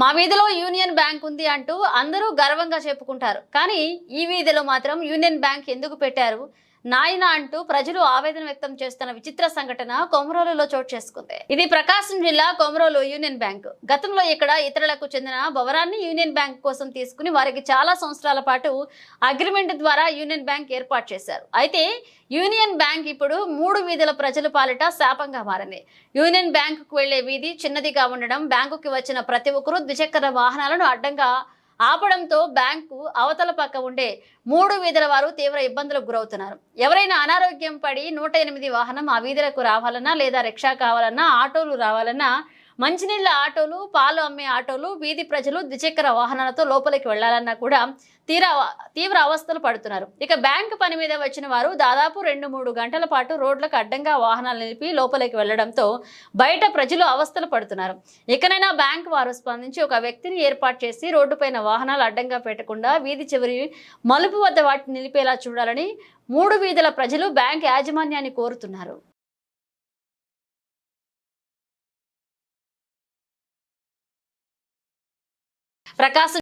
మా వీధిలో union bank ఉంది అంటూ అందరూ గర్వంగా చెప్పుకుంటారు. కానీ ఈ వీధిలో మాత్రం యూనియన్ బ్యాంక్ ఎందుకు పెట్టారు? నాయన అంటూ ప్రజలు ఆవేదన వ్యక్తం చేస్తున్న విచిత్ర సంఘటన కొమరోలులో చోటు చేసుకుంది. ఇది ప్రకాశం జిల్లా కొమరోలు యూనియన్ బ్యాంక్. గతంలో ఇక్కడ ఇతరులకు చెందిన భవనాన్ని యూనియన్ బ్యాంక్ కోసం తీసుకుని వారికి చాలా సంవత్సరాల పాటు అగ్రిమెంట్ ద్వారా యూనియన్ బ్యాంక్ ఏర్పాటు చేశారు. అయితే యూనియన్ బ్యాంక్ ఇప్పుడు మూడు వీధుల ప్రజల పాలిట శాపంగా మారింది. యూనియన్ బ్యాంకుకు వెళ్ళే వీధి చిన్నదిగా ఉండడం బ్యాంకుకి వచ్చిన ప్రతి ఒక్కరూ ద్విచక్ర వాహనాలను అడ్డంగా ఆపడంతో బ్యాంకు అవతల పక్క ఉండే మూడు వీధుల వారు తీవ్ర ఇబ్బందులకు గురవుతున్నారు. ఎవరైనా అనారోగ్యం పడి నూట ఎనిమిది వాహనం ఆ వీధులకు రావాలన్నా లేదా రిక్షా కావాలన్నా ఆటోలు రావాలన్నా మంచినీళ్ళ ఆటోలు పాలు అమ్మే ఆటోలు వీధి ప్రజలు ద్విచక్ర వాహనాలతో లోపలికి వెళ్ళాలన్నా కూడా తీరా తీవ్ర అవస్థలు పడుతున్నారు. ఇక బ్యాంకు పని మీద వచ్చిన వారు దాదాపు రెండు మూడు గంటల పాటు రోడ్లకు అడ్డంగా వాహనాలు నిలిపి లోపలికి వెళ్ళడంతో బయట ప్రజలు అవస్థలు పడుతున్నారు. ఇకనైనా బ్యాంక్ వారు స్పందించి ఒక వ్యక్తిని ఏర్పాటు చేసి రోడ్డుపైన వాహనాలు అడ్డంగా పెట్టకుండా వీధి చివరి మలుపు వద్ద వాటిని నిలిపేలా చూడాలని మూడు వీధుల ప్రజలు బ్యాంక్ యాజమాన్యాన్ని కోరుతున్నారు. ప్రకాశం